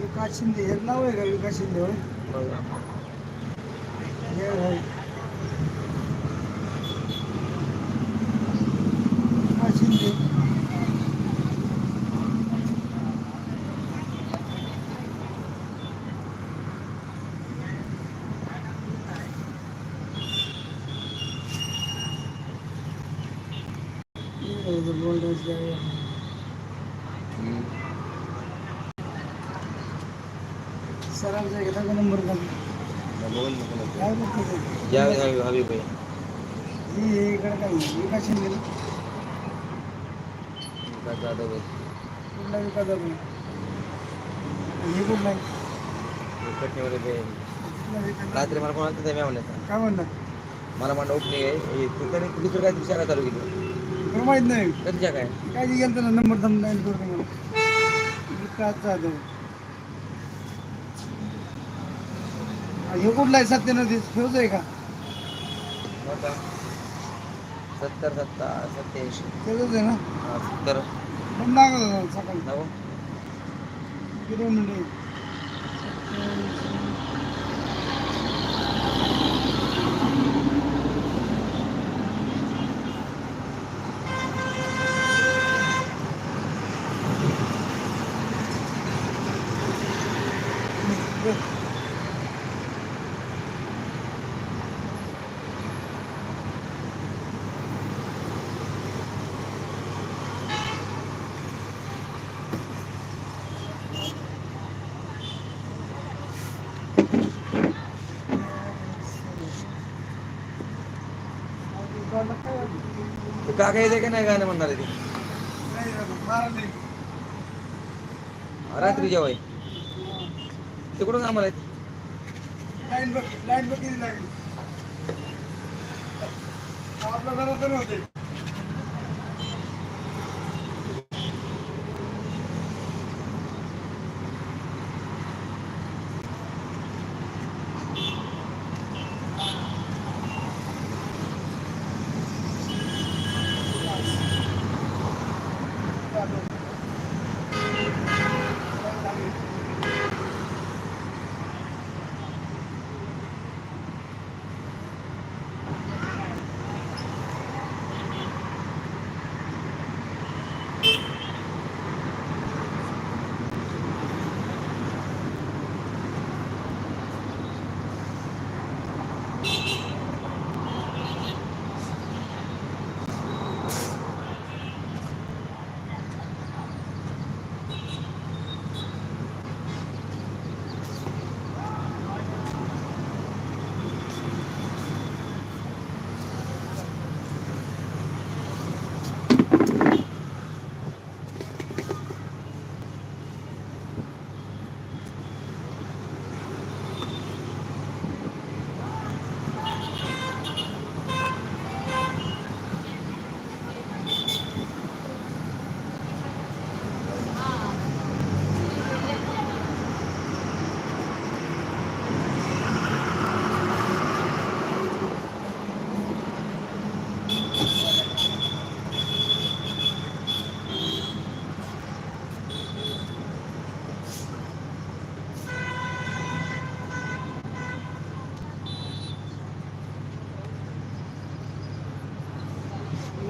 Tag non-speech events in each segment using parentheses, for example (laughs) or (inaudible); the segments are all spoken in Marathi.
विकास शिंदे हे नाव आहे का विकास शिंदे होय हे होय. विकास शिंदे गोल्डन्स गाडी आहे. सरांचा एकदा नंबर काय इकडे काय विकास शिंदे ना? जाधव कुठला विकास आपण हे कुठला विकास? रात्री मला कोण होतं त्या म्हणण्याचा काय म्हणला मला म्हणलं ओपनिंग आहे हे तू तरी दुसरं काय शाखा चालू केली तुला माहीत नाही. कधीच्या काय? काय गेलं ना नंबर थांब नाही करतो मला जाधव. आ, हे कुठला आहे? सत्यनदी ठेवतो आहे का? सत्तर सत्ता सत्याऐंशी. ठेवतोच आहे ना? सत्तर. पण होता सकाळी. किती मिनिटे ते काका येते का नाही गाणं म्हणणार आहे ते? रात्री जेवाय ते कुठं कामाला आहेत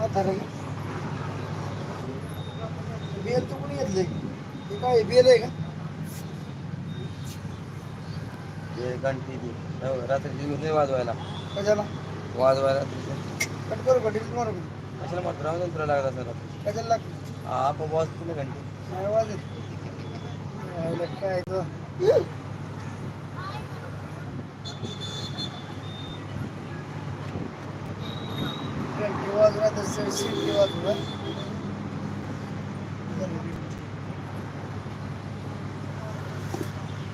म्हातारा. बेल तू कुणी घेतले हे काय बेल आहे का? ते घंटी ती. हो, रात्रीची घेऊन ये वाजवायला. कशाला? वाजवायला. कट करू का? डिलीट मारू का? कशाला राहून तुला असेल रात्री. कशाला लागतं? हा आपण वाजतो ना घंटी. नाही वाजत. काय तो घंटी वाजवा वाजवा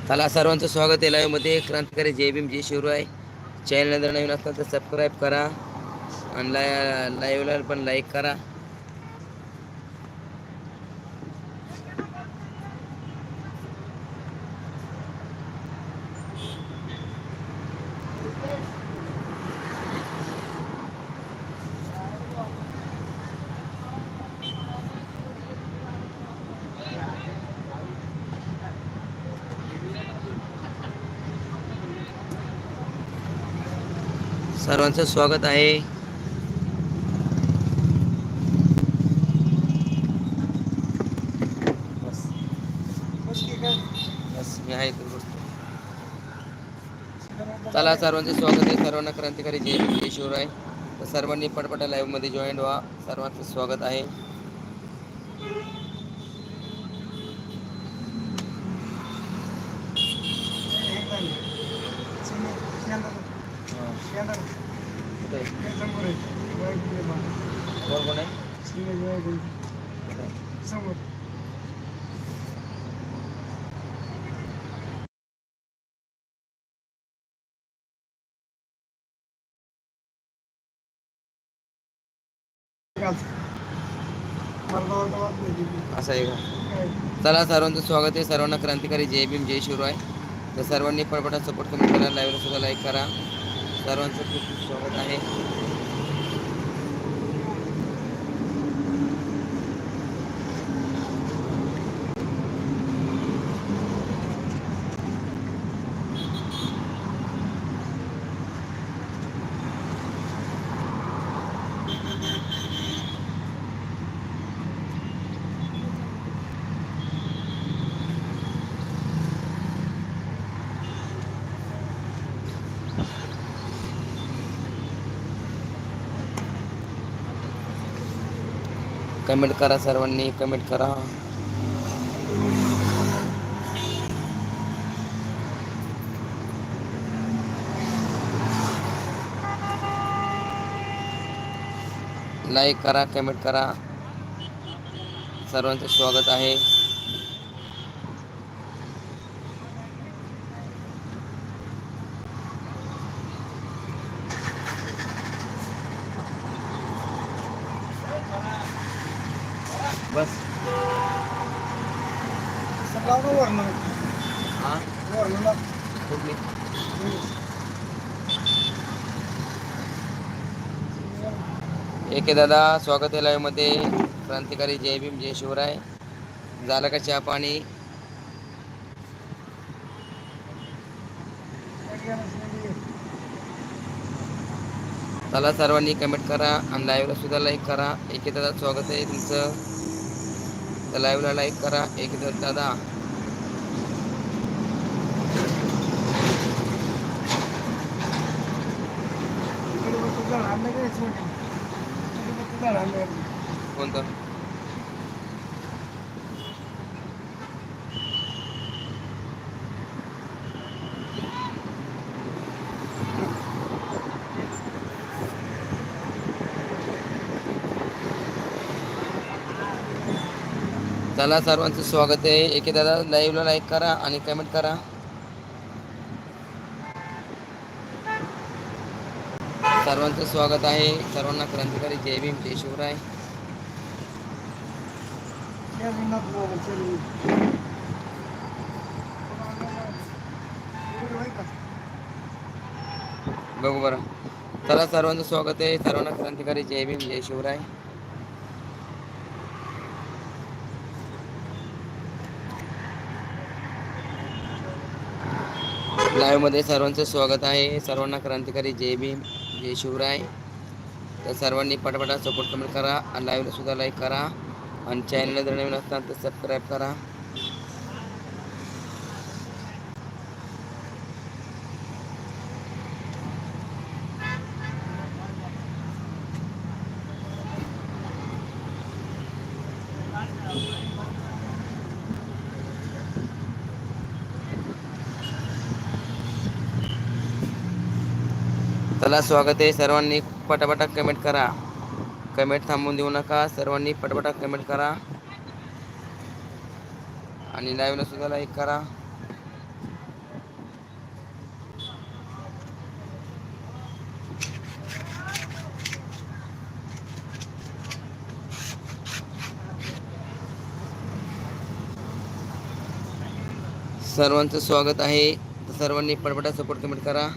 चला सर्वांचं स्वागत आहे लाईव्हमध्ये मध्ये. क्रांतिकारी जय भीम जय शिवराय. चॅनल नंतर नवीन असतात तर सबस्क्राईब करा. आणि लाईव्हला पण लाईक करा. सर्वांचं स्वागत आहे. बस बस मी आहे चला सर्वांचे स्वागत आहे. सर्वांना क्रांतिकारी जय जय शिवराय तर सर्वांनी पटपटा लाईव्हमध्ये जॉईन व्हा. सर्वांचं स्वागत आहे. कोण कोण आहे समोर असं आहे का? चला सर्वांचं स्वागत आहे. सर्वांना क्रांतिकारी जय भीम जय शिवराय. तर सर्वांनी पडपटा सपोर्ट कमेंट करा लाईव्हला सुद्धा लाईक करा. सर्वांचं खूप खूप स्वागत आहे. कमेंट करा सर्वांनी कमेंट करा. लाईक करा कमेंट करा. सर्वांचं स्वागत आहे बस सकाळ का वरण हां वरणला कुठली एके दादा स्वागत आहे लाईव्हमध्ये क्रांतिकारी जय भीम जय शिवराय. झालं का चहा पाणी? चला सर्वांनी कमेंट करा आणि लाईव्हला सुद्धा लाईक करा. एके दादा स्वागत आहे तुमचं. तर लाईव्हला लाईक करा. एके दादा. दादा कोणता? चला सर्वांचं स्वागत आहे. एके दादा लाईव्हला लाईक करा आणि कमेंट करा. सर्वांचं स्वागत आहे. सर्वांना क्रांतिकारी जय भीम जय शिवराय. बघू बरं. चला सर्वांचं स्वागत आहे. सर्वांना क्रांतिकारी जय भीम जय शिवराय. लाईव्हमध्ये सर्वांचं स्वागत आहे. सर्वांना क्रांतिकारी जय भीम. जय शिवराय. तर सर्वांनी पटापटा सपोर्ट कमेंट करा. आणि लाईव्हला सुद्धा लाईक करा. आणि चॅनलला जर नवीन असताना तर सबस्क्राईब करा. चला स्वागत आहे सर्वांनी. पटापटा कमेंट करा. कमेंट थांबून देऊ नका. सर्वांनी पटापटा कमेंट करा. आणि लाईव्हला सुद्धा लाईक करा. सर्वांचं स्वागत आहे. सर्वांनी पटपटा सपोर्ट कमेंट करा.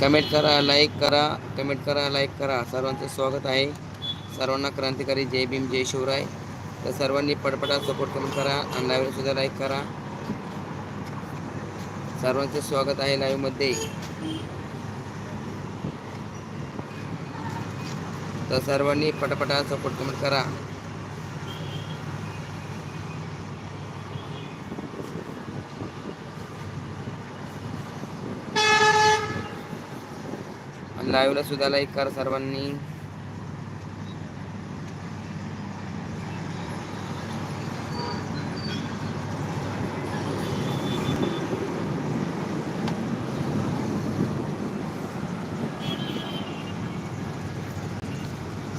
कमेंट करा लाईक करा कमेंट करा लाईक करा. सर्वांचं स्वागत आहे. सर्वांना क्रांतिकारी जय भीम जय शिवराय. तर सर्वांनी पटपटा सपोर्ट करून करा आणि लाईव्हला सुद्धा लाईक करा. सर्वांचं स्वागत आहे लाईव्हमध्ये तर सर्वांनी पटापटा सपोर्ट कमेंट करा. लाईव्हला सुद्धा लाईक करा सर्वांनी.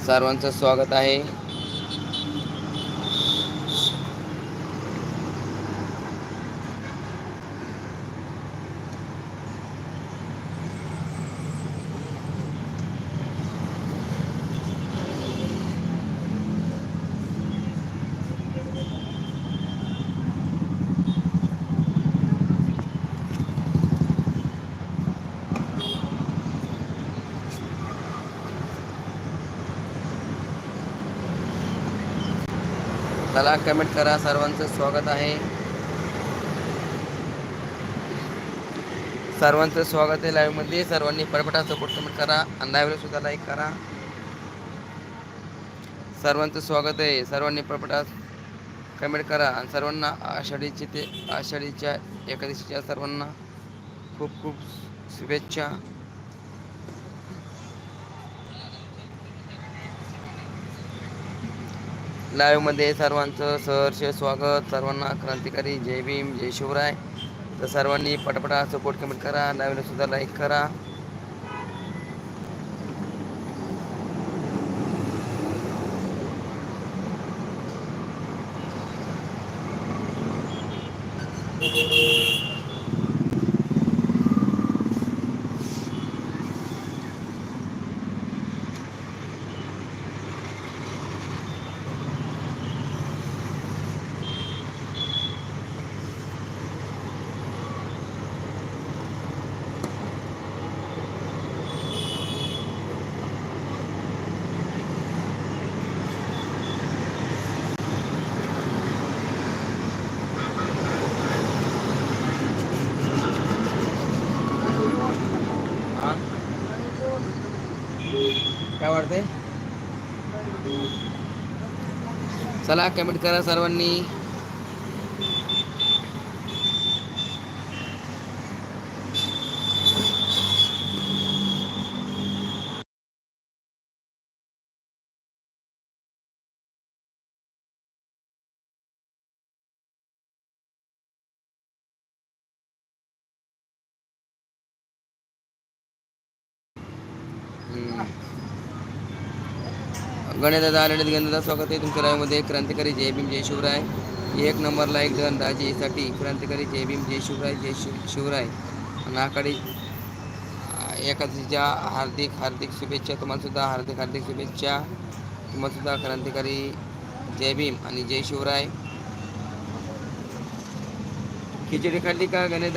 सर्वांचं स्वागत आहे. चला कमेंट करा. सर्वांचं स्वागत आहे. सर्वांचं स्वागत आहे लाईव्हमध्ये सर्वांनी पटपटा सपोर्ट कमेंट करा. आणि लाईव्हला सुद्धा लाईक करा. सर्वांचं स्वागत आहे. सर्वांनी पटपटा कमेंट करा. आणि सर्वांना आषाढीची ते आषाढीच्या एकादशीच्या सर्वांना खूप खूप शुभेच्छा. लाईव्हमध्ये सर्वांचं सहर्ष स्वागत. सर्वांना क्रांतिकारी जय भीम जय शिवराय. तर सर्वांनी पटपटा सपोर्ट कमेंट करा. लाईव्हला सुद्धा लाईक करा हा? काय वाटतंय चला कमेंट करा सर्वांनी. गणेशदादा आलेले गणेशदादा स्वागत आहे तुमच्या लाईव्हमध्ये क्रांतिकारी जय भीम जय शिवराय. एक नंबरला एक धन राजेसाठी क्रांतिकारी जय भीम जय शिवराय जय शिव शिवराय. आणि आखाडी एकादशीच्या हार्दिक हार्दिक शुभेच्छा. तुम्हालासुद्धा हार्दिक हार्दिक शुभेच्छा. तुम्हालासुद्धा क्रांतिकारी जय भीम आणि जय शिवराय. खिचडी खाल्ली का गणेश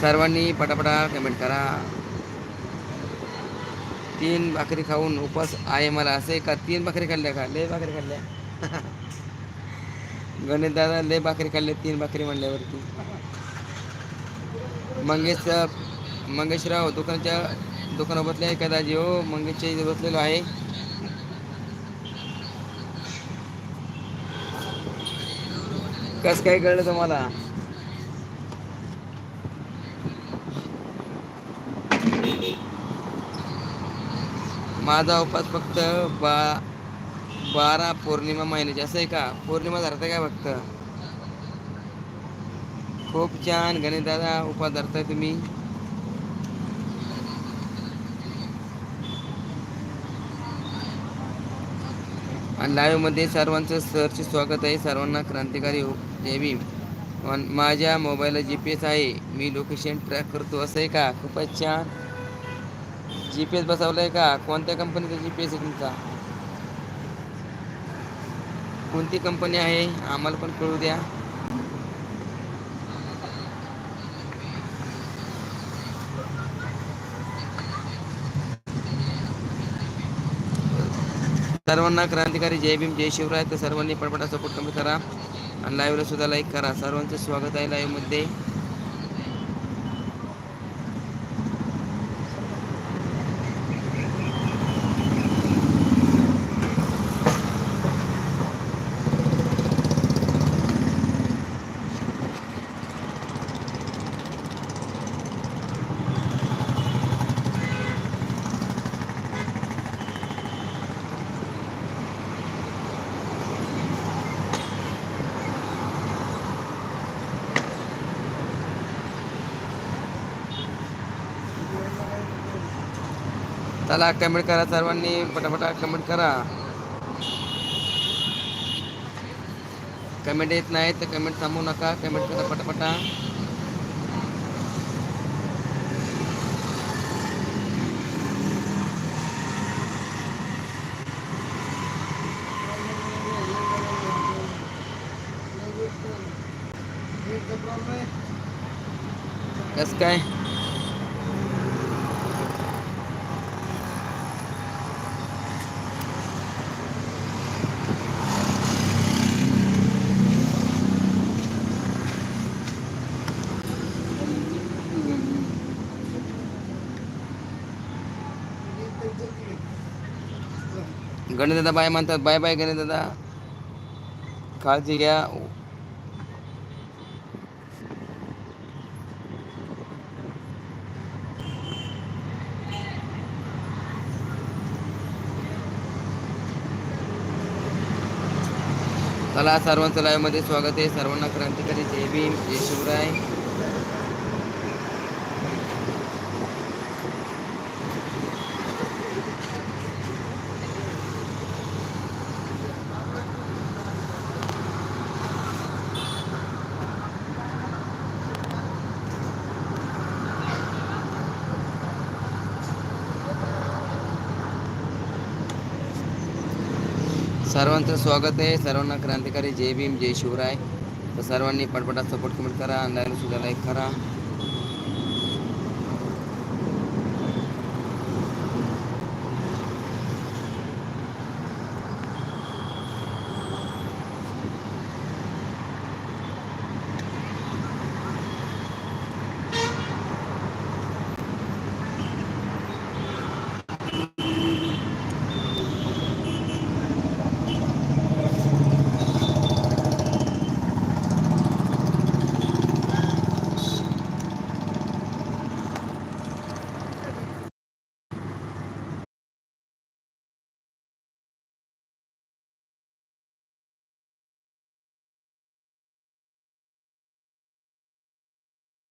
सर्वांनी पटापटा कमेंट करा. तीन भाकरी खाऊन उपास आहे मला असे का? तीन भाकरी खाल्ल्या का? लय भाकरी खाल्ल्या. (laughs) गणेश दादा लय भाकरी खाल्ले तीन भाकरी म्हणल्यावरती. मंगेश मंगेशराव दुकानाच्या दुकाना बसले आहे का दाजी हो. मंगेशच्या इथे बसलेलो आहे. कस काय कळलं तुम्हाला? माझा उपास फक्त बा बारा पौर्णिमा महिन्याची. असं आहे का? पौर्णिमा आहे का फक्त? खूप छान गणेश दादा उपास धरताय तुम्ही. आणि लाईव्हमध्ये सर्वांचं सरचे स्वागत आहे. सर्वांना क्रांतिकारी हो, देवी माझ्या मोबाईलला जी पी एस आहे. मी लोकेशन ट्रॅक करतो. असं आहे का? खूपच छान. जी पी एस बसवलं आहे का? कोणत्या कंपनीचा जी पी एस आहे तुमचा? कोणती कंपनी आहे? आम्हाला पण कळू द्या. सर्वांना क्रांतिकारी जय भीम जय शिवराय. तर सर्वांनी पटपटा सपोर्ट कमी करा. आणि लाईव्हला सुद्धा लाईक करा. सर्वांचं स्वागत आहे लाईव्हमध्ये चला कमेंट करा सर्वांनी पटापटा कमेंट करा. कमेंट येत नाही तर कमेंट थांबू नका कमेंट करा पटापटा. कस काय? गणेश बाय म्हणतात बाय बाय गणेश काळजी घ्या. चला सर्वांचं लाईव्हमध्ये स्वागत आहे. सर्वांना क्रांतिकारी जय भीम जय शिवराय. सर्वांचं स्वागत आहे. सर्वांना क्रांतिकारी जय भीम जय शिवराय. तर सर्वांनी पटपटात सपोर्ट कमेंट करा लाईक सुद्धा लाईक करा.